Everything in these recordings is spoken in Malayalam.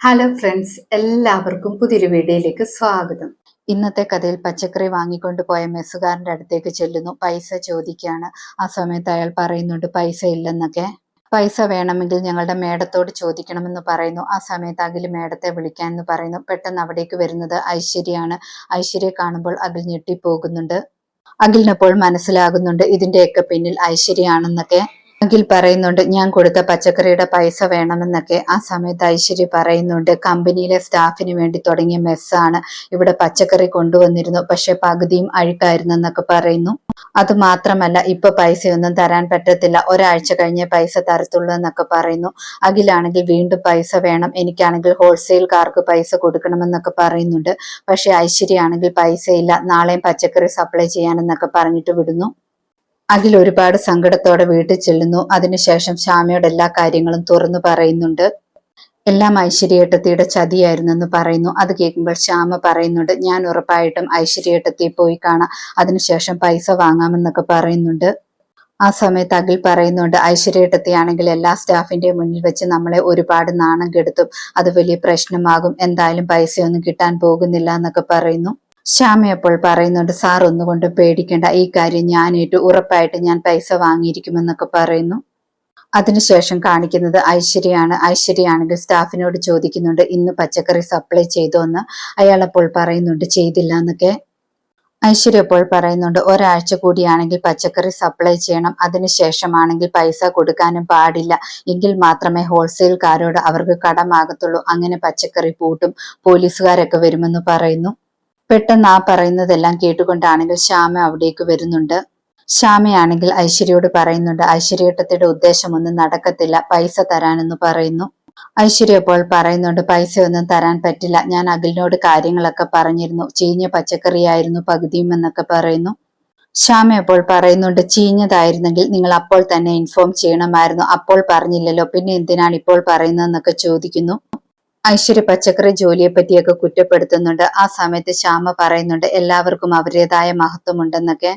ഹലോ ഫ്രണ്ട്സ് എല്ലാവർക്കും പുതിയൊരു വീഡിയോയിലേക്ക് സ്വാഗതം. ഇന്നത്തെ കഥയിൽ പച്ചക്കറി വാങ്ങിക്കൊണ്ട് പോയ മെസ്സുകാരന്റെ അടുത്തേക്ക് ചെല്ലുന്നു. പൈസ ചോദിക്കുകയാണ്. ആ സമയത്ത് അയാൾ പറയുന്നുണ്ട് പൈസ ഇല്ലെന്നൊക്കെ. പൈസ വേണമെങ്കിൽ ഞങ്ങളുടെ മേഡത്തോട് ചോദിക്കണമെന്ന് പറയുന്നു. ആ സമയത്ത് അഖിൽ മേഡത്തെ വിളിക്കാമെന്ന് പറയുന്നു. പെട്ടെന്ന് അവിടേക്ക് വരുന്നത് ഐശ്വര്യയാണ്. ഐശ്വര്യ കാണുമ്പോൾ അഖിൽ ഞെട്ടിപ്പോകുന്നുണ്ട്. അഖിലിനപ്പോൾ മനസ്സിലാകുന്നുണ്ട് ഇതിന്റെയൊക്കെ പിന്നിൽ ഐശ്വര്യയാണെന്നൊക്കെ അഖിൽ പറയുന്നുണ്ട് ഞാൻ കൊടുത്ത പച്ചക്കറിയുടെ പൈസ വേണമെന്നൊക്കെ ആ സമയത്ത് ഐശ്വര്യ പറയുന്നുണ്ട്. കമ്പനിയിലെ സ്റ്റാഫിന് വേണ്ടി തുടങ്ങിയ മെസ്സാണ് ഇവിടെ പച്ചക്കറി കൊണ്ടുവന്നിരുന്നു. പക്ഷെ പകുതിയും അഴുക്കായിരുന്നു എന്നൊക്കെ പറയുന്നു. അത് മാത്രമല്ല ഇപ്പൊ പൈസയൊന്നും തരാൻ പറ്റത്തില്ല. ഒരാഴ്ച കഴിഞ്ഞേ പൈസ തരത്തുള്ളൂ എന്നൊക്കെ പറയുന്നു. അഖിലാണെങ്കിൽ വീണ്ടും പൈസ വേണം. എനിക്കാണെങ്കിൽ ഹോൾസെയിൽക്കാർക്ക് പൈസ കൊടുക്കണമെന്നൊക്കെ പറയുന്നുണ്ട്. പക്ഷെ ഐശ്വര്യ ആണെങ്കിൽ പൈസയില്ല. നാളെയും പച്ചക്കറി സപ്ലൈ ചെയ്യാനെന്നൊക്കെ പറഞ്ഞിട്ട് വിടുന്നു. അഖിൽ ഒരുപാട് സങ്കടത്തോടെ വീട്ടിൽ ചെല്ലുന്നു. അതിനുശേഷം ശ്യാമയോട് എല്ലാ കാര്യങ്ങളും തുറന്നു പറയുന്നുണ്ട്. എല്ലാം ഐശ്വര്യേട്ടത്തിയുടെ ചതിയായിരുന്നെന്ന് പറയുന്നു. അത് കേൾക്കുമ്പോൾ ശ്യാമ പറയുന്നുണ്ട് ഞാൻ ഉറപ്പായിട്ടും ഐശ്വര്യേട്ടത്തിയെ പോയി കാണാം. അതിനുശേഷം പൈസ വാങ്ങാമെന്നൊക്കെ പറയുന്നുണ്ട്. ആ സമയത്ത് അഖിൽ പറയുന്നുണ്ട് ഐശ്വര്യേട്ടത്തിയാണെങ്കിൽ എല്ലാ സ്റ്റാഫിന്റെയും മുന്നിൽ വെച്ച് നമ്മളെ ഒരുപാട് നാണം കെടുത്തും. അത് വലിയ പ്രശ്നമാകും. എന്തായാലും പൈസയൊന്നും കിട്ടാൻ പോകുന്നില്ല എന്നൊക്കെ പറയുന്നു. ശ്യാമ അപ്പോൾ പറയുന്നുണ്ട് സാർ ഒന്നുകൊണ്ട് പേടിക്കേണ്ട. ഈ കാര്യം ഞാൻ ഉറപ്പായിട്ട് ഞാൻ പൈസ വാങ്ങിയിരിക്കുമെന്നൊക്കെ പറയുന്നു. അതിനുശേഷം കാണിക്കുന്നത് ഐശ്വര്യയാണ്. ഐശ്വര്യയാണെങ്കിൽ സ്റ്റാഫിനോട് ചോദിക്കുന്നുണ്ട് ഇന്ന് പച്ചക്കറി സപ്ലൈ ചെയ്തോ എന്ന് അയാൾ അപ്പോൾ പറയുന്നുണ്ട് ചെയ്തില്ല എന്നൊക്കെ ഐശ്വര്യ അപ്പോൾ പറയുന്നുണ്ട് ഒരാഴ്ച കൂടിയാണെങ്കിൽ പച്ചക്കറി സപ്ലൈ ചെയ്യണം. അതിനുശേഷമാണെങ്കിൽ പൈസ കൊടുക്കാനും പാടില്ല. എങ്കിൽ മാത്രമേ ഹോൾസെയിൽക്കാരോട് അവർക്ക് കടമാകത്തുള്ളൂ. അങ്ങനെ പച്ചക്കറി പൂട്ടും. പോലീസുകാരൊക്കെ വരുമെന്ന് പറയുന്നു. പെട്ടെന്ന് ആ പറയുന്നതെല്ലാം കേട്ടുകൊണ്ടാണെങ്കിൽ ശ്യാമ അവിടേക്ക് വരുന്നുണ്ട്. ശ്യാമയാണെങ്കിൽ ഐശ്വര്യയോട് പറയുന്നുണ്ട് ഐശ്വര്യട്ടത്തിയുടെ ഉദ്ദേശമൊന്നും നടക്കത്തില്ല പൈസ തരാനെന്ന് പറയുന്നു. ഐശ്വര്യ അപ്പോൾ പറയുന്നുണ്ട് പൈസ ഒന്നും തരാൻ പറ്റില്ല ഞാൻ അഖിലിനോട് കാര്യങ്ങളൊക്കെ പറഞ്ഞിരുന്നു ചീഞ്ഞ പച്ചക്കറിയായിരുന്നു പകുതിയും എന്നൊക്കെ പറയുന്നു. ശ്യാമ അപ്പോൾ പറയുന്നുണ്ട് ചീഞ്ഞതായിരുന്നെങ്കിൽ നിങ്ങൾ അപ്പോൾ തന്നെ ഇൻഫോം ചെയ്യണമായിരുന്നു അപ്പോൾ പറഞ്ഞില്ലല്ലോ പിന്നെ എന്തിനാണ് ഇപ്പോൾ പറയുന്നതെന്നൊക്കെ ചോദിക്കുന്നു. ഐശ്വര്യ പച്ചക്കറി ജോലിയെ പറ്റിയൊക്കെ കുറ്റപ്പെടുത്തുന്നുണ്ട്. ആ സമയത്ത് ശ്യാമ പറയുന്നുണ്ട് എല്ലാവർക്കും അവരുടേതായ മഹത്വമുണ്ടെന്നൊക്കെ.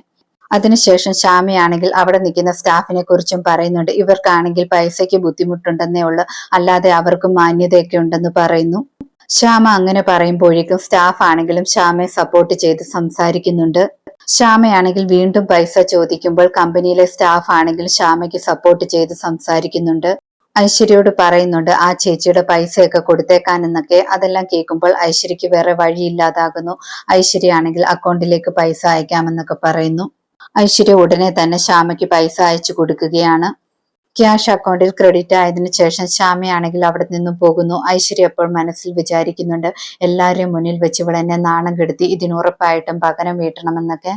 അതിനുശേഷം ശ്യാമയാണെങ്കിൽ അവിടെ നിൽക്കുന്ന സ്റ്റാഫിനെ കുറിച്ചും പറയുന്നുണ്ട് ഇവർക്കാണെങ്കിൽ പൈസയ്ക്ക് ബുദ്ധിമുട്ടുണ്ടെന്നേ ഉള്ളു അല്ലാതെ അവർക്കും മാന്യതയൊക്കെ ഉണ്ടെന്ന് പറയുന്നു. ശ്യാമ അങ്ങനെ പറയുമ്പോഴേക്കും സ്റ്റാഫ് ആണെങ്കിലും ശ്യാമയെ സപ്പോർട്ട് ചെയ്ത് സംസാരിക്കുന്നുണ്ട്. ശ്യാമയാണെങ്കിൽ വീണ്ടും പൈസ ചോദിക്കുമ്പോൾ കമ്പനിയിലെ സ്റ്റാഫ് ആണെങ്കിൽ ശ്യാമയ്ക്ക് സപ്പോർട്ട് ചെയ്ത് സംസാരിക്കുന്നുണ്ട്. ഐശ്വര്യയോട് പറയുന്നുണ്ട് ആ ചേച്ചിയുടെ പൈസയൊക്കെ കൊടുത്തേക്കാൻ എന്നൊക്കെ അതെല്ലാം കേൾക്കുമ്പോൾ ഐശ്വര്യക്ക് വേറെ വഴിയില്ലാതാകുന്നു. ഐശ്വര്യയാണെങ്കിൽ അക്കൗണ്ടിലേക്ക് പൈസ അയക്കാമെന്നൊക്കെ പറയുന്നു. ഐശ്വര്യ ഉടനെ തന്നെ ശ്യാമയ്ക്ക് പൈസ അയച്ചു കൊടുക്കുകയാണ്. ക്യാഷ് അക്കൗണ്ടിൽ ക്രെഡിറ്റ് ആയതിനു ശേഷം ശ്യാമയാണെങ്കിൽ അവിടെ നിന്നും പോകുന്നു. ഐശ്വര്യ അപ്പോൾ മനസ്സിൽ വിചാരിക്കുന്നുണ്ട് എല്ലാവരെയും മുന്നിൽ വെച്ച് ഇവിടെ എന്നെ നാണം കെടുത്തി ഇതിനുറപ്പായിട്ടും പകരം വീട്ടണമെന്നൊക്കെ.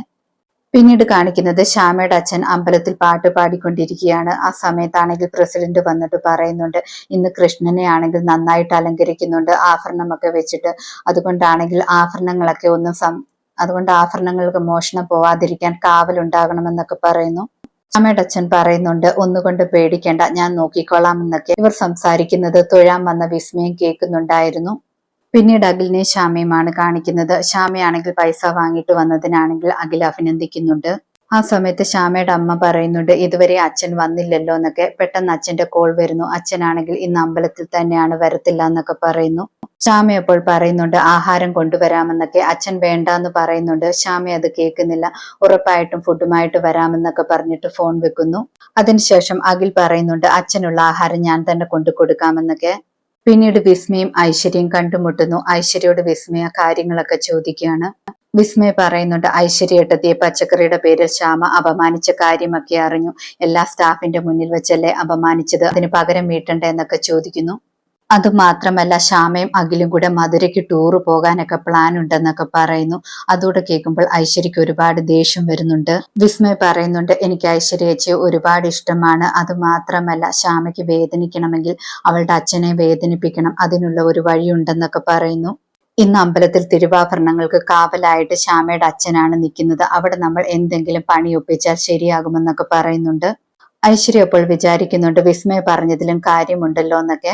പിന്നീട് കാണിക്കുന്നത് ശ്യാമയുടെ അച്ഛൻ അമ്പലത്തിൽ പാട്ട് പാടിക്കൊണ്ടിരിക്കുകയാണ്. ആ സമയത്താണെങ്കിൽ പ്രസിഡന്റ് വന്നിട്ട് പറയുന്നുണ്ട് ഇന്ന് കൃഷ്ണനെ ആണെങ്കിൽ നന്നായിട്ട് അലങ്കരിക്കുന്നുണ്ട് ആഭരണമൊക്കെ വെച്ചിട്ട്. അതുകൊണ്ടാണെങ്കിൽ ആഭരണങ്ങളൊക്കെ ഒന്നും സം അതുകൊണ്ട് ആഭരണങ്ങൾക്ക് മോഷണം പോവാതിരിക്കാൻ കാവലുണ്ടാകണമെന്നൊക്കെ പറയുന്നു. അമ്മയുടെ അച്ഛൻ പറയുന്നുണ്ട് ഒന്നുകൊണ്ട് പേടിക്കേണ്ട ഞാൻ നോക്കിക്കൊള്ളാം എന്നൊക്കെ. ഇവർ സംസാരിക്കുന്നത് തൊഴാൻ വന്ന വിസ്മയം കേൾക്കുന്നുണ്ടായിരുന്നു. പിന്നീട് അഖിലിനെ ശ്യാമയുമാണ് കാണിക്കുന്നത്. ശ്യാമയാണെങ്കിൽ പൈസ വാങ്ങിയിട്ട് വന്നതിനാണെങ്കിൽ അഖിൽ അഭിനന്ദിക്കുന്നുണ്ട്. ആ സമയത്ത് ശ്യാമയുടെ അമ്മ പറയുന്നുണ്ട് ഇതുവരെ അച്ഛൻ വന്നില്ലല്ലോ എന്നൊക്കെ. പെട്ടെന്ന് അച്ഛന്റെ കോൾ വരുന്നു. അച്ഛനാണെങ്കിൽ ഇന്ന് അമ്പലത്തിൽ തന്നെയാണ് വരത്തില്ല എന്നൊക്കെ പറയുന്നു. ശ്യാമ അപ്പോൾ പറയുന്നുണ്ട് ആഹാരം കൊണ്ടുവരാമെന്നൊക്കെ. അച്ഛൻ വേണ്ട എന്ന് പറയുന്നുണ്ട്. ശ്യാമ അത് കേൾക്കുന്നില്ല. ഉറപ്പായിട്ടും ഫുഡുമായിട്ട് വരാമെന്നൊക്കെ പറഞ്ഞിട്ട് ഫോൺ വെക്കുന്നു. അതിനുശേഷം അഖിൽ പറയുന്നുണ്ട് അച്ഛനുള്ള ആഹാരം ഞാൻ തന്നെ കൊണ്ടു കൊടുക്കാമെന്നൊക്കെ പിന്നീട് വിസ്മയും ഐശ്വര്യം കണ്ടുമുട്ടുന്നു. ഐശ്വര്യയോട് വിസ്മയ കാര്യങ്ങളൊക്കെ ചോദിക്കുകയാണ്. വിസ്മയ പറയുന്നുണ്ട് ഐശ്വര്യ ഏട്ടത്തിയെ പച്ചക്കറിയുടെ പേരിൽ ശ്യാമ അപമാനിച്ച കാര്യമൊക്കെ അറിഞ്ഞു. എല്ലാ സ്റ്റാഫിന്റെ മുന്നിൽ വെച്ചല്ലേ അപമാനിച്ചത്? അതിന് പകരം വീട്ടണ്ട? എന്നൊക്കെ ചോദിക്കുന്നു. അതുമാത്രമല്ല ശ്യാമയും അഖിലും കൂടെ മധുരയ്ക്ക് ടൂർ പോകാനൊക്കെ പ്ലാൻ ഉണ്ടെന്നൊക്കെ പറയുന്നു. അതോടെ കേൾക്കുമ്പോൾ ഐശ്വര്യക്ക് ഒരുപാട് ദേഷ്യം വരുന്നുണ്ട്. വിസ്മയ പറയുന്നുണ്ട് എനിക്ക് ഐശ്വര്യച്ചെ ഒരുപാട് ഇഷ്ടമാണ്. അതുമാത്രമല്ല ശ്യാമയ്ക്ക് വേദനിക്കണമെങ്കിൽ അവളുടെ അച്ഛനെ വേദനിപ്പിക്കണം. അതിനുള്ള ഒരു വഴിയുണ്ടെന്നൊക്കെ പറയുന്നു. ഇന്ന് അമ്പലത്തിൽ തിരുവാഭരണങ്ങൾക്ക് കാവലായിട്ട് ശ്യാമയുടെ അച്ഛനാണ് നിൽക്കുന്നത്. അവിടെ നമ്മൾ എന്തെങ്കിലും പണി ഒപ്പിച്ചാൽ ശരിയാകുമെന്നൊക്കെ പറയുന്നുണ്ട്. ഐശ്വര്യ അപ്പോൾ വിചാരിക്കുന്നുണ്ട് വിസ്മയ പറഞ്ഞതിലും കാര്യമുണ്ടല്ലോ എന്നൊക്കെ